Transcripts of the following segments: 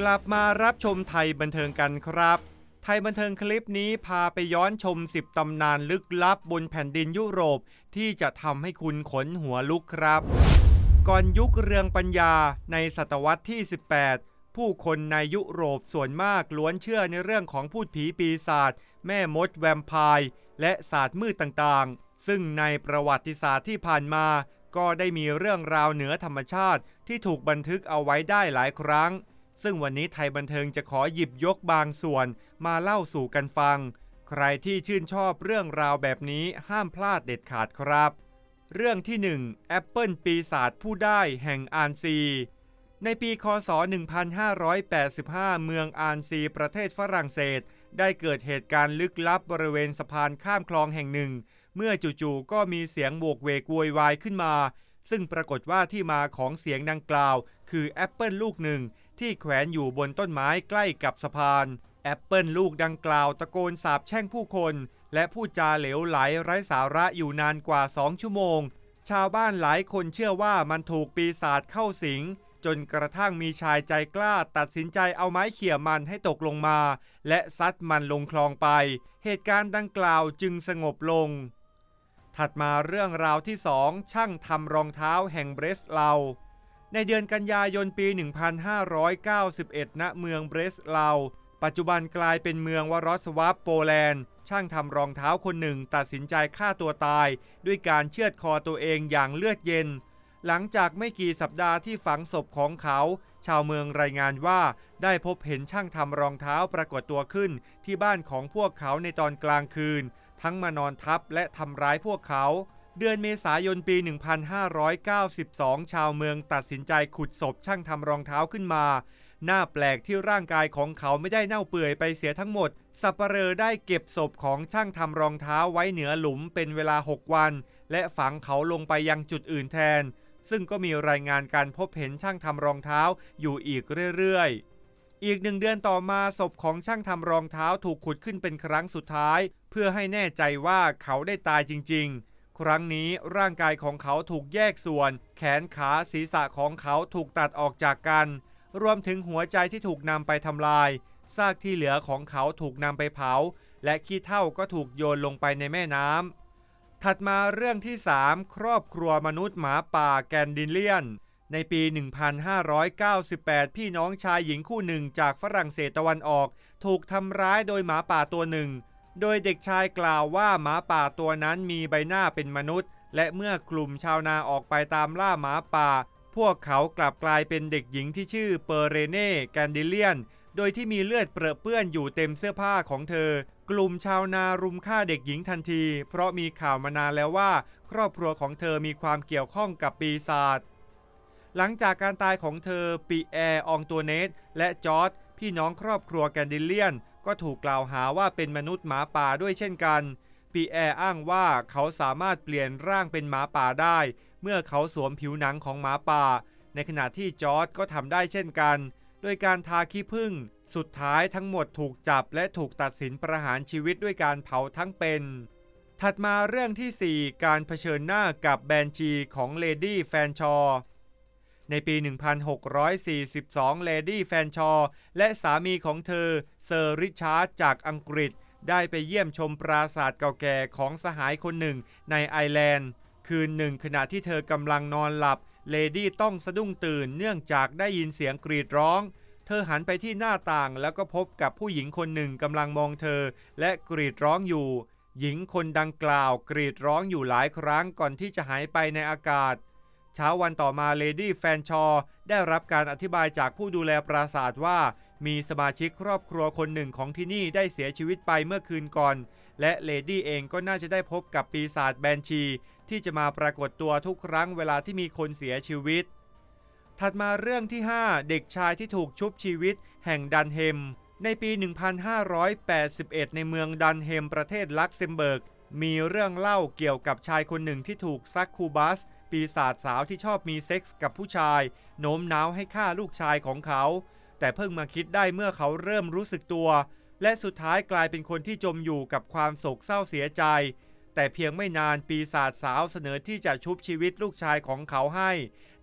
กลับมารับชมไทยบันเทิงกันครับ ไทยบันเทิงคลิปนี้พาไปย้อนชม 10 ตำนานลึกลับบนแผ่นดินยุโรป ที่จะทำให้คุณขนหัวลุกครับ ก่อนยุคเรืองปัญญาในศตวรรษที่ 18 ผู้คนในยุโรปส่วนมากล้วนเชื่อในเรื่องของพูดผีปีศาจแม่มดแวมไพร์และศาสตร์มืดต่างๆ ซึ่งในประวัติศาสตร์ที่ผ่านมา ก็ได้มีเรื่องราวเหนือธรรมชาติที่ถูกบันทึกเอาไว้ได้หลายครั้ง ซึ่งวันนี้ไทยบันเทิงจะขอหยิบยกบางส่วนมาเล่าสู่กันฟัง ใครที่ชื่นชอบเรื่องราวแบบนี้ห้ามพลาดเด็ดขาดครับ เรื่องที่ 1 แอปเปิลปีศาจผู้ได้แห่งอานซี ในปีคศ 1585 เมืองอานซีประเทศฝรั่งเศส ได้เกิดเหตุการณ์ลึกลับบริเวณสะพานข้ามคลองแห่งหนึ่ง เมื่อจู่ๆก็มีเสียงโวกเวกโวยวายขึ้นมา ซึ่งปรากฏว่าที่มาของเสียงดังกล่าว คือแอปเปิลลูกหนึ่ง ที่แขวนอยู่บนต้นไม้ใกล้กับสะพาน แอปเปิลลูกดังกล่าวตะโกนสาบแช่งผู้คน และพูดจาเหลวไหลไร้สาระอยู่นานกว่า2ชั่วโมง ชาวบ้านหลายคนเชื่อว่ามันถูกปีศาจเข้าสิง จนกระทั่งมีชายใจกล้าตัดสินใจเอาไม้เขี่ยมันให้ตกลงมา และซัดมันลงคลองไป เหตุการณ์ดังกล่าวจึงสงบลง ถัดมาเรื่องราวที่สองช่างทำรองเท้าแห่งเบรสเลา ในเดือนกันยายนปี 1591 ณ เมืองเบรสเลาปัจจุบันกลายเป็นเมืองวรอสวาปโปแลนด์ ช่างทำรองเท้าคนหนึ่งตัดสินใจฆ่าตัวตาย ด้วยการเชือดคอตัวเองอย่างเลือดเย็น หลังจากไม่กี่สัปดาห์ที่ฝังศพของเขา ชาวเมืองรายงานว่าได้พบเห็นช่างทำรองเท้าปรากฏตัวขึ้น ที่บ้านของพวกเขาในตอนกลางคืน ทั้งมานอนทับและทำร้ายพวกเขา เดือนเมษายนปี 1592 ชาวเมืองตัดสินใจขุดศพช่างทำรองเท้าขึ้นมา หน้าแปลกที่ร่างกายของเขาไม่ได้เน่าเปื่อยไปเสียทั้งหมด สับเปลอได้เก็บศพของช่างทำรองเท้าไว้เหนือหลุมเป็นเวลา 6 วัน และฝังเขาลงไปยังจุดอื่นแทน ซึ่งก็มีรายงานการพบเห็นช่างทำรองเท้าอยู่อีกเรื่อยๆอีกหนึ่งเดือนต่อมาศพของช่างทำรองเท้าถูกขุดขึ้นเป็นครั้งสุดท้าย เพื่อให้แน่ใจว่าเขาได้ตายจริงๆ ครั้งนี้ร่างกายของเขาถูกแยกส่วน แขนขาศีรษะของเขาถูกตัดออกจากกัน รวมถึงหัวใจที่ถูกนำไปทำลายซากที่เหลือของเขาถูกนำไปเผา และขี้เถ้าก็ถูกโยนลงไปในแม่น้ำถัดมาเรื่องที่ 3 ครอบครัวมนุษย์หมาป่าแกนดิเลียน ในปี 1598 พี่น้องชายหญิงคู่หนึ่งจากฝรั่งเศสตะวันออก ถูกทำร้ายโดยหมาป่าตัวหนึ่ง โดยเด็กชายกล่าวว่าหมาป่าตัวนั้นมีใบหน้าเป็นมนุษย์ และเมื่อกลุ่มชาวนาออกไปตามล่าหมาป่า พวกเขากลับกลายเป็นเด็กหญิงที่ชื่อเปอร์เรเน่แกนดิเลียน โดยที่มีเลือดเปรอะเปื้อนอยู่เต็มเสื้อผ้าของเธอ กลุ่มชาวนารุมฆ่าเด็กหญิงทันที เพราะมีข่าวมานานแล้วว่า ครอบครัวของเธอมีความเกี่ยวข้องกับปีศาจหลังจากการตายของเธอปีแอร์องตัวเนสและจอร์ดพี่น้องครอบครัวแกนดิเลียน ก็ถูกกล่าวหาว่าเป็นมนุษย์หมาป่าด้วยเช่นกันปีแอร์อ้างว่าเขาสามารถเปลี่ยนร่างเป็นหมาป่าได้ เมื่อเขาสวมผิวหนังของหมาป่า ในขณะที่จอร์ดก็ทำได้เช่นกัน โดยการทาขี้ผึ้งสุดท้ายทั้งหมดถูกจับและถูกตัดสินประหารชีวิตด้วยการเผาทั้งเป็น ถัดมาเรื่องที่ 4 การเผชิญหน้ากับแบนชีของเลดี้แฟนชอ ในปี 1642 เลดี้แฟนชอ และสามีของเธอ เซอร์ริชาร์ดจากอังกฤษ ได้ไปเยี่ยมชมปราสาทเก่าแก่ของสหายคนหนึ่งในไอร์แลนด์ คืนหนึ่งขณะที่เธอกำลังนอนหลับ เลดี้ต้องสะดุ้งตื่นเนื่องจากได้ยินเสียงกรีดร้อง เธอหันไปที่หน้าต่างแล้วก็พบกับผู้หญิงคนหนึ่งกำลังมองเธอ และกรีดร้องอยู่ หญิงคนดังกล่าวกรีดร้องอยู่หลายครั้งก่อนที่จะหายไปในอากาศ ช้าวันต่อมาเลดี้แฟนชอ ได้รับการอธิบายจากผู้ดูแลปราสาทว่า มีสมาชิกครอบครัวคนหนึ่งของที่นี่ได้เสียชีวิตไปเมื่อคืนก่อน และเลดี้เองก็น่าจะได้พบกับปีศาจแบนชี ที่จะมาปรากฏตัวทุกครั้งเวลาที่มีคนเสียชีวิต ถัดมาเรื่องที่ 5 เด็กชายที่ถูกชุบชีวิต แห่งดันเฮม ในปี 1581 ในเมืองดันเฮมประเทศลักเซมเบิร์ก มีเรื่องเล่าเกี่ยวกับชายคนหนึ่งที่ถูกซักคูบัส ปีศาจสาวที่ชอบมีเซ็กส์กับผู้ชาย โน้มน้าวให้ฆ่าลูกชายของเขา แต่เพิ่งมาคิดได้เมื่อเขาเริ่มรู้สึกตัว และสุดท้ายกลายเป็นคนที่จมอยู่กับความโศกเศร้าเสียใจ แต่เพียงไม่นานปีศาจสาวเสนอที่จะชุบชีวิตลูกชายของเขาให้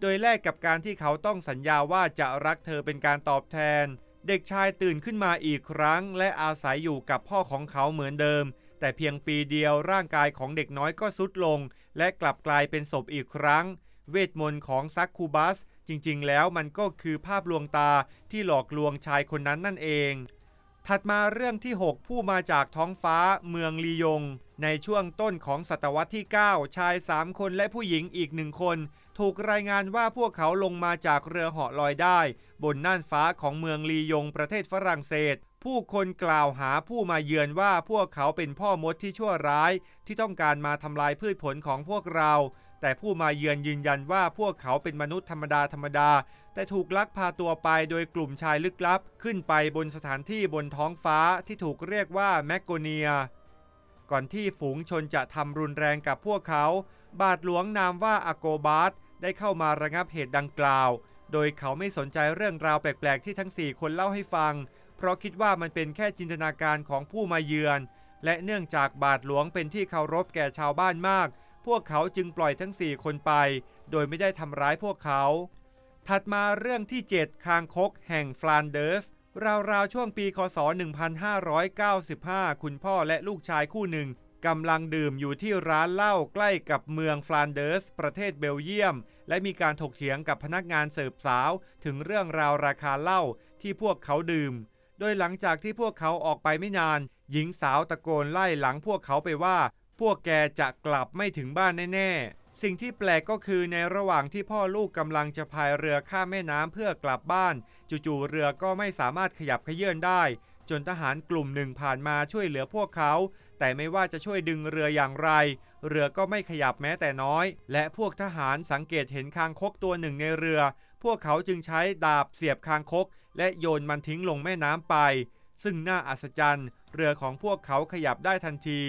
โดยแลกกับการที่เขาต้องสัญญาว่าจะรักเธอเป็นการตอบแทน เด็กชายตื่นขึ้นมาอีกครั้ง และอาศัยอยู่กับพ่อของเขาเหมือนเดิม แต่เพียงปีเดียวร่างกายของเด็กน้อยก็ทรุดลง และกลับกลายเป็นศพอีกครั้ง เวทมนต์ของซักคูบัส จริงๆ แล้วมันก็คือภาพลวงตาที่หลอกลวงชายคนนั้นนั่นเอง ถัดมาเรื่องที่ 6 ผู้มาจากท้องฟ้าเมืองลียง ในช่วงต้นของศตวรรษที่ 9 ชาย 3 คนและผู้หญิงอีกหนึ่งคน ถูกรายงานว่าพวกเขาลงมาจากเรือเหาะลอยได้ บนน่านฟ้าของเมืองลียงประเทศฝรั่งเศส ผู้คนกล่าวหาผู้มาเยือนว่าพวกเขาเป็นพ่อมดที่ชั่วร้ายที่ต้องการมาทำลายพืชผลของพวกเรา แต่ผู้มาเยือนยืนยันว่าพวกเขาเป็นมนุษย์ธรรมดาธรรมดา แต่ถูกลักพาตัวไปโดยกลุ่มชายลึกลับ ขึ้นไปบนสถานที่บนท้องฟ้าที่ถูกเรียกว่าแมกโกเนีย ก่อนที่ฝูงชนจะทำรุนแรงกับพวกเขา บาทหลวงนามว่าอโกบาสได้เข้ามาระงับเหตุดังกล่าว โดยเขาไม่สนใจเรื่องราวแปลกๆที่ทั้ง4คนเล่าให้ฟัง ราะคิดว่ามันเป็นแค่จินตนาการของผู้มาเยือน และเนื่องจากบาทหลวงเป็นที่เคารพแก่ชาวบ้านมาก พวกเขาจึงปล่อยทั้ง 4 คนไป โดยไม่ได้ทำร้ายพวกเขา ถัดมาเรื่องที่ 7 คางคกแห่งฟลานเดอร์สราวๆช่วงปีคศ 1595 คุณพ่อและลูกชายคู่หนึ่งกำลังดื่มอยู่ที่ร้านเหล้าใกล้กับเมืองฟลานเดอร์ส ประเทศเบลเยียม และมีการถกเถียงกับพนักงานเสิร์ฟสาว ถึงเรื่องราวราคาเหล้าที่พวกเขาดื่ม โดยหลังจากที่พวกเขาออกไปไม่นาน หญิงสาวตะโกนไล่หลังพวกเขาไปว่า พวกแกจะกลับไม่ถึงบ้านแน่ๆ สิ่งที่แปลกก็คือในระหว่างที่พ่อลูกกำลังจะพายเรือข้ามแม่น้ำเพื่อกลับบ้าน จู่ๆเรือก็ไม่สามารถขยับเขยื่อนได้ จนทหารกลุ่มหนึ่งผ่านมาช่วยเหลือพวกเขา แต่ไม่ว่าจะช่วยดึงเรืออย่างไร เรือก็ไม่ขยับแม้แต่น้อย และพวกทหารสังเกตเห็นคางคกตัวหนึ่งในเรือ พวกเขาจึงใช้ดาบเสียบคางคก และโยนมันทิ้งลงแม่น้ำไป ซึ่งน่าอัศจรรย์ เรือของพวกเขาขยับได้ทันที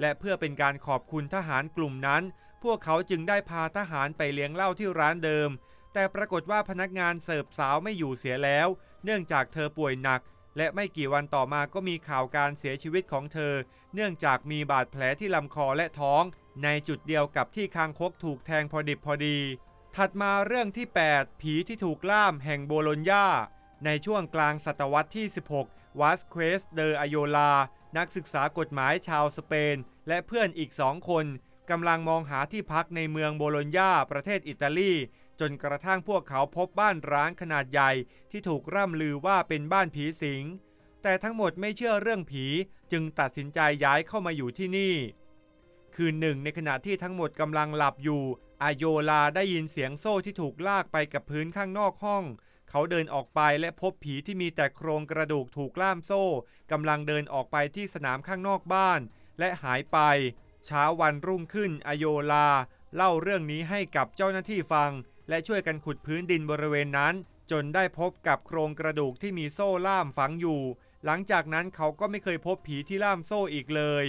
และเพื่อเป็นการขอบคุณทหารกลุ่มนั้น พวกเขาจึงได้พาทหารไปเลี้ยงเหล้าที่ร้านเดิม แต่ปรากฏว่าพนักงานเสิร์ฟสาวไม่อยู่เสียแล้ว เนื่องจากเธอป่วยหนัก และไม่กี่วันต่อมาก็มีข่าวการเสียชีวิตของเธอ เนื่องจากมีบาดแผลที่ลำคอและท้อง ในจุดเดียวกับที่คางคกถูกแทงพอดิบพอดี ถัดมาเรื่องที่ 8 ผีที่ถูกล่ามแห่งโบโลญญา ในช่วงกลางศตวรรษที่ 16วัสเควสเดออโยลา นักศึกษากฎหมายชาวสเปน และเพื่อนอีกสองคนกำลังมองหาที่พักในเมืองโบโลญญาประเทศอิตาลี จนกระทั่งพวกเขาพบบ้านร้างขนาดใหญ่ที่ถูกร่ำลือว่าเป็นบ้านผีสิง แต่ทั้งหมดไม่เชื่อเรื่องผีจึงตัดสินใจย้ายเข้ามาอยู่ที่นี่ คืนหนึ่งในขณะที่ทั้งหมดกำลังหลับอยู่อาโยลาได้ยินเสียงโซ่ที่ถูกลากไปกับพื้นข้างนอกห้อง เขาเดินออกไปและพบผีที่มีแต่โครงกระดูกถูกล่ามโซ่กำลังเดินออกไปที่สนามข้างนอกบ้าน และหายไปเช้าวันรุ่งขึ้นอโยลา เล่าเรื่องนี้ให้กับเจ้าหน้าที่ฟัง และช่วยกันขุดพื้นดินบริเวณนั้น จนได้พบกับโครงกระดูกที่มีโซ่ล่ามฝังอยู่ หลังจากนั้นเขาก็ไม่เคยพบผีที่ล่ามโซ่อีกเลย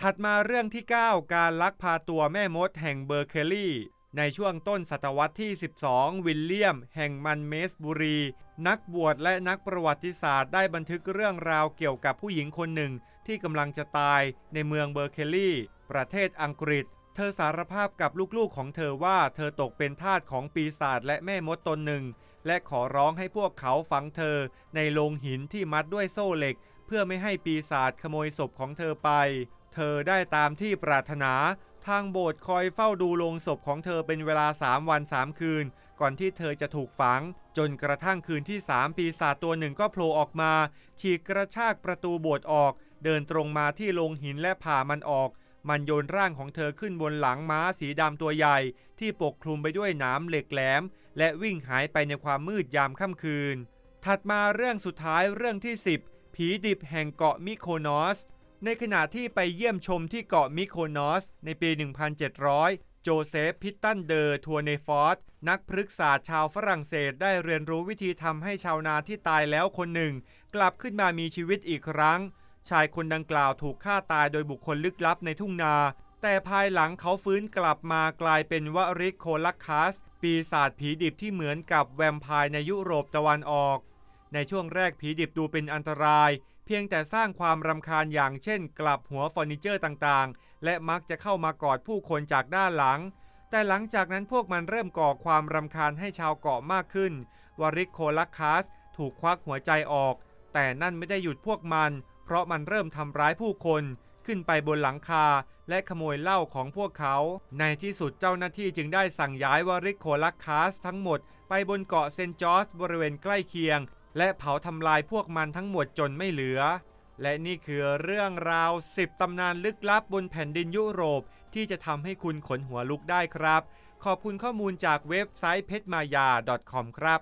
ถัดมาเรื่องที่ 9 การลักพาตัวแม่มดแห่งเบอร์เคลลี่ ในช่วงต้นศตวรรษที่ 12 วิลเลียม แห่งมันเมสบุรี นักบวชและนักประวัติศาสตร์ได้บันทึกเรื่องราวเกี่ยวกับผู้หญิงคนหนึ่งที่กำลังจะตายในเมืองเบอร์เคลีประเทศอังกฤษ เธอสารภาพกับลูกๆของเธอว่าเธอตกเป็นทาสของปีศาจและแม่มดตนหนึ่ง และขอร้องให้พวกเขาฝังเธอในโลงหินที่มัดด้วยโซ่เหล็ก เพื่อไม่ให้ปีศาจขโมยศพของเธอไป เธอได้ตามที่ปรารถนา ทางโบสถ์คอยเฝ้าดูโลงศพของเธอเป็นเวลา 3 วัน 3 คืน ก่อนที่เธอจะถูกฝัง จนกระทั่งคืนที่ 3 ปีศาจตัวหนึ่งก็โผล่ออกมา ฉีกกระชากประตูโบสถ์ออก เดินตรงมาที่โลงหินและผ่ามันออก มันโยนร่างของเธอขึ้นบนหลังม้าสีดำตัวใหญ่ ที่ปกคลุมไปด้วยหนามเหล็กแหลม และวิ่งหายไปในความมืดยามค่ำคืน ถัดมาเรื่องสุดท้ายเรื่องที่ 10 ผีดิบแห่งเกาะมิโคนอส ในขณะที่ไปเยี่ยมชมที่เกาะมิโคนอส ในปี 1700 โจเซฟ พิตตันเดอร์ทัวเนฟอร์ดนักพฤกษาชาวฝรั่งเศสได้เรียนรู้วิธีทำให้ชาวนาที่ตายแล้วคนหนึ่ง กลับขึ้นมามีชีวิตอีกครั้ง ชายคนดังกล่าวถูกฆ่าตายโดยบุคคลลึกลับในทุ่งนา แต่ภายหลังเขาฟื้นกลับมากลายเป็นวริกโคลักคัส ปีศาจผีดิบที่เหมือนกับแวมไพร์ในยุโรปตะวันออก ในช่วงแรกผีดิบดูเป็นอันตราย พียงแต่สร้างความรำคาญอย่างเช่น กลับหัวเฟอร์นิเจอร์ต่างๆ และมักจะเข้ามากอดผู้คนจากด้านหลัง แต่หลังจากนั้นพวกมันเริ่มก่อความรำคาญให้ชาวเกาะมากขึ้น วาริคโคลักคัสถูกควักหัวใจออก แต่นั่นไม่ได้หยุดพวกมัน เพราะมันเริ่มทำร้ายผู้คน ขึ้นไปบนหลังคา และขโมยเหล้าของพวกเขา ในที่สุดเจ้าหน้าที่จึงได้สั่งย้ายวาริคโคลักคัสทั้งหมดไปบนเกาะเซนต์จอร์จบริเวณใกล้เคียง และเผาทำลายพวกมันทั้งหมดจนไม่เหลือ และนี่คือเรื่องราว 10 ตำนานลึกลับบนแผ่นดินยุโรป ที่จะทำให้คุณขนหัวลุกได้ครับ ขอบคุณข้อมูลจากเว็บไซต์เพชรมายา .com ครับ